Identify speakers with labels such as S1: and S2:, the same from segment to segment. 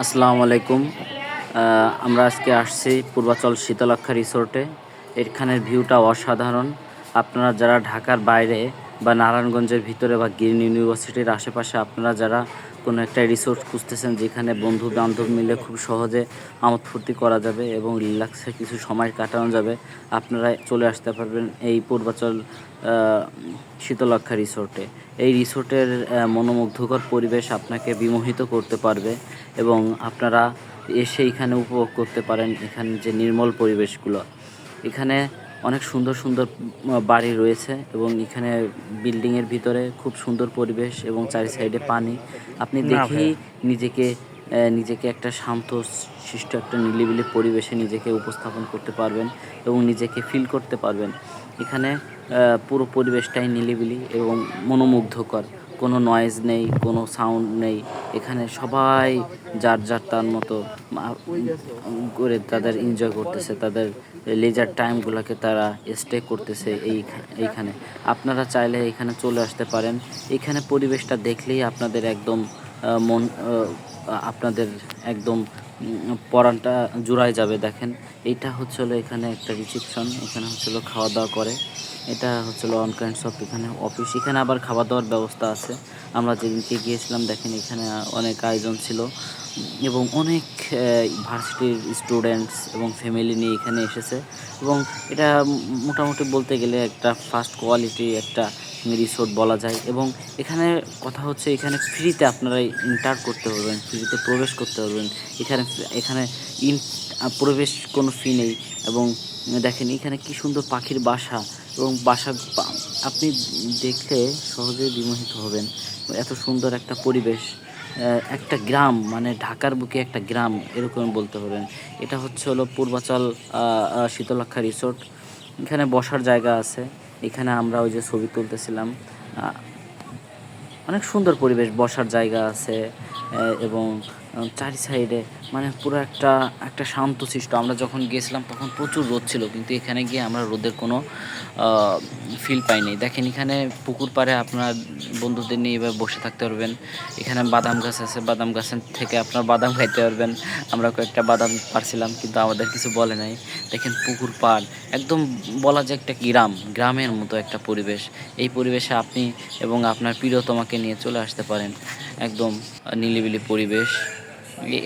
S1: আসসালামু আলাইকুম। আমরা আজকে আসছি পূর্বাচল শীতলক্ষা রিসোর্টে। এখানের ভিউটা অসাধারণ। আপনারা যারা ঢাকার বাইরে বা নারায়ণগঞ্জের ভিতরে বা গিরিন ইউনিভার্সিটির আশেপাশে, আপনারা যারা কোনো একটা রিসোর্ট খুঁজতেছেন যেখানে বন্ধু বান্ধব মিলে খুব সহজে আমোদ ফুর্তি করা যাবে এবং রিল্যাক্সে কিছু সময় কাটানো যাবে, আপনারা চলে আসতে পারবেন এই পূর্বাচল শীতলক্ষা রিসোর্টে এই রিসোর্টের মনোমুগ্ধকর পরিবেশ আপনাকে বিমোহিত করতে পারবে এবং আপনারা এসে এখানে উপভোগ করতে পারেন এখানে যে নির্মল পরিবেশগুলো। এখানে অনেক সুন্দর সুন্দর বাড়ি রয়েছে এবং এখানে বিল্ডিং এর ভিতরে খুব সুন্দর পরিবেশ এবং চারি সাইডে পানি। আপনি দেখেই নিজেকে নিজেকে একটা শান্ত সৃষ্ট একটা নিলিবিলি পরিবেশে নিজেকে উপস্থাপন করতে পারবেন এবং নিজেকে ফিল করতে পারবেন। এখানে পুরো পরিবেশটাই নিলিবিলি এবং মনোমুগ্ধকর। কোনো নয়েজ নেই, কোনো সাউন্ড নেই। এখানে সবাই যার যার তার মতো করে তাদের এনজয় করতেছে, তাদের লেজার টাইমগুলোকে তারা স্টে করতেছে এই, এইখানে। আপনারা চাইলে এখানে চলে আসতে পারেন। এখানে পরিবেশটা দেখলেই আপনাদের একদম মন আপনাদের একদম পরানটা জুড়ায় যাবে, দেখেন। এইটা হচ্ছিল এখানে একটা রিসেপশন এখানে হচ্ছিল খাওয়া দাওয়া করে। এটা হচ্ছিল অন কাইন্ডস অফ এখানে অফিস এখানে আবার খাওয়া দাওয়ার ব্যবস্থা আছে। আমরা যেদিনকে গিয়েছিলাম, দেখেন এখানে অনেক আয়োজন ছিল এবং অনেক ভার্সিটির স্টুডেন্টস এবং ফ্যামিলি নিয়ে এখানে এসেছে। এবং এটা মোটামুটি বলতে গেলে একটা ফার্স্ট কোয়ালিটি একটা রিসোর্ট বলা যায় এবং এখানে কথা হচ্ছে এখানে ফ্রিতে আপনারা ইন্টার করতে পারবেন ফ্রিতে প্রবেশ করতে পারবেন। এখানে এখানে ইন প্রবেশ কোনো ফি নেই এবং দেখেন এখানে কি সুন্দর পাখির বাসা এবং বাসা আপনি দেখলে সহজেই বিমোহিত হবেন। এত সুন্দর একটা পরিবেশ একটা গ্রাম মানে ঢাকার বুকে একটা গ্রাম এরকম বলতে পারেন। এটা হচ্ছে হলো পূর্বাচল শীতলক্ষা রিসোর্ট এখানে বসার জায়গা আছে। এখানে আমরা ওই যে ছবি তুলতেছিলাম অনেক সুন্দর পরিবেশ বসার জায়গা আছে এবং চারি সাইডে মানে পুরো একটা একটা শান্তশিষ্ট আমরা যখন গিয়েছিলাম তখন প্রচুর রোদ ছিল, কিন্তু এখানে গিয়ে আমরা রোদের কোনো ফিল পাইনি। দেখেন এখানে পুকুর পাড়ে আপনার বন্ধুদের নিয়ে এবার বসে থাকতে পারবেন। এখানে বাদাম গাছ আছে, বাদাম গাছের থেকে আপনার বাদাম খাইতে পারবেন। আমরা কয়েকটা বাদাম পারছিলাম, কিন্তু আমাদের কিছু বলে নাই। দেখেন পুকুর পাড়, একদম বলা যায় একটা গ্রাম, গ্রামের মতো একটা পরিবেশ। এই পরিবেশে আপনি এবং আপনার প্রিয়তমাকে নিয়ে চলে আসতে পারেন। একদম নিলিবিলি পরিবেশ।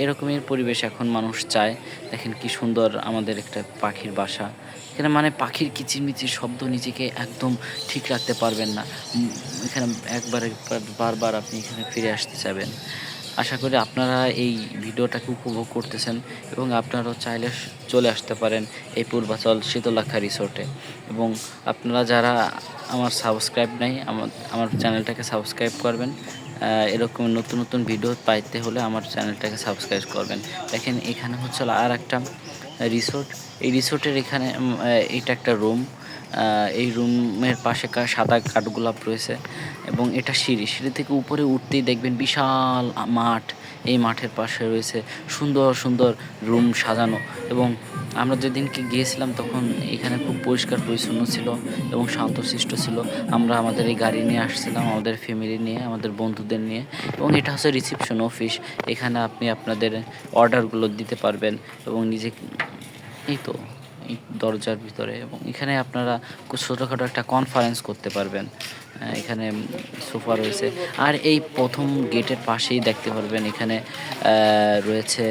S1: এরকমের পরিবেশ এখন মানুষ চায়। দেখেন কি সুন্দর আমাদের একটা পাখির বাসা। এখানে মানে পাখির কিচিরমিচির শব্দ নিজেকে একদম ঠিক রাখতে পারবেন না। এখানে একবার একবার বারবার আপনি এখানে ফিরে আসতে চাবেন আশা করি আপনারা এই ভিডিওটাকে উপভোগ করতেছেন এবং আপনারাও চাইলে চলে আসতে পারেন এই পূর্বাচল শীতলাক্ষা রিসোর্টে। এবং আপনারা যারা আমার সাবস্ক্রাইব নাই, আমার আমার চ্যানেলটাকে সাবস্ক্রাইব করবেন। এরকম নতুন নতুন ভিডিও পাইতে হলে আমার চ্যানেলটাকে সাবস্ক্রাইব করবেন। দেখেন, এখানে হচ্ছে আর একটা রিসোর্ট। এই রিসোর্টের এখানে এটা একটা রুম। এই রুমের পাশে সাদা কাঠগোলাপ রয়েছে এবং এটা সিঁড়ি। সিঁড়ি থেকে উপরে উঠতেই দেখবেন বিশাল মাঠ। এই মাঠের পাশে রয়েছে সুন্দর সুন্দর রুম সাজানো এবং আমরা যেদিনকে গিয়েছিলাম তখন এখানে খুব পরিষ্কার পরিচ্ছন্ন ছিল এবং শান্তশিষ্ট ছিল। আমরা আমাদের এই গাড়ি নিয়ে আসছিলাম, আমাদের ফ্যামিলি নিয়ে, আমাদের বন্ধুদের নিয়ে এবং এটা হচ্ছে রিসেপশন অফিস এখানে আপনি আপনাদের অর্ডারগুলো দিতে পারবেন এবং নিজে, এই তো। দরজার ভিতরে এবং এখানে আপনারা ছোটোখাটো একটা কনফারেন্স করতে পারবেন। এখানে সোফা রয়েছে। আর এই প্রথম গেটের পাশেই দেখতে পারবেন এখানে রয়েছে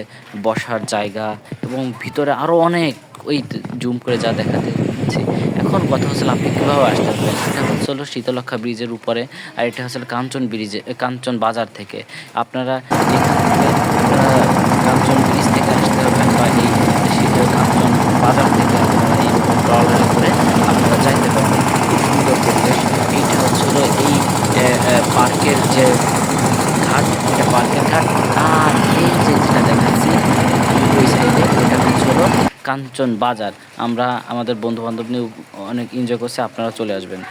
S1: বসার জায়গা এবং ভিতরে আরও অনেক ওই জুম করে যা দেখাতে পাচ্ছি এখন কথা হচ্ছে আপনি কীভাবে আসতে পারবেন? এটা হচ্ছে হলো শীতলক্ষা ব্রিজের উপরে আর এটা হচ্ছে কাঞ্চন ব্রিজে, কাঞ্চন বাজার থেকে। আপনারা কাঞ্চন ব্রিজ থেকে আসতে পারবেন বা এই শীতের কাঞ্চন বাজার থেকে আপনারা এই ট্রলারে করে আপনারা যাইতে পারবেন খুব সুন্দর পরিবেশ এইটা হচ্ছে হলো এই পার্কের যে ঘাট, এটা পার্কের ঘাট। আর এই যে যেটা দেখাচ্ছি ওই সাইডে এটা হচ্ছে হলো কাঞ্চন বাজার আমরা, আমাদের বন্ধু বান্ধব নিয়ে অনেক এনজয় করছি, আপনারা চলে আসবেন।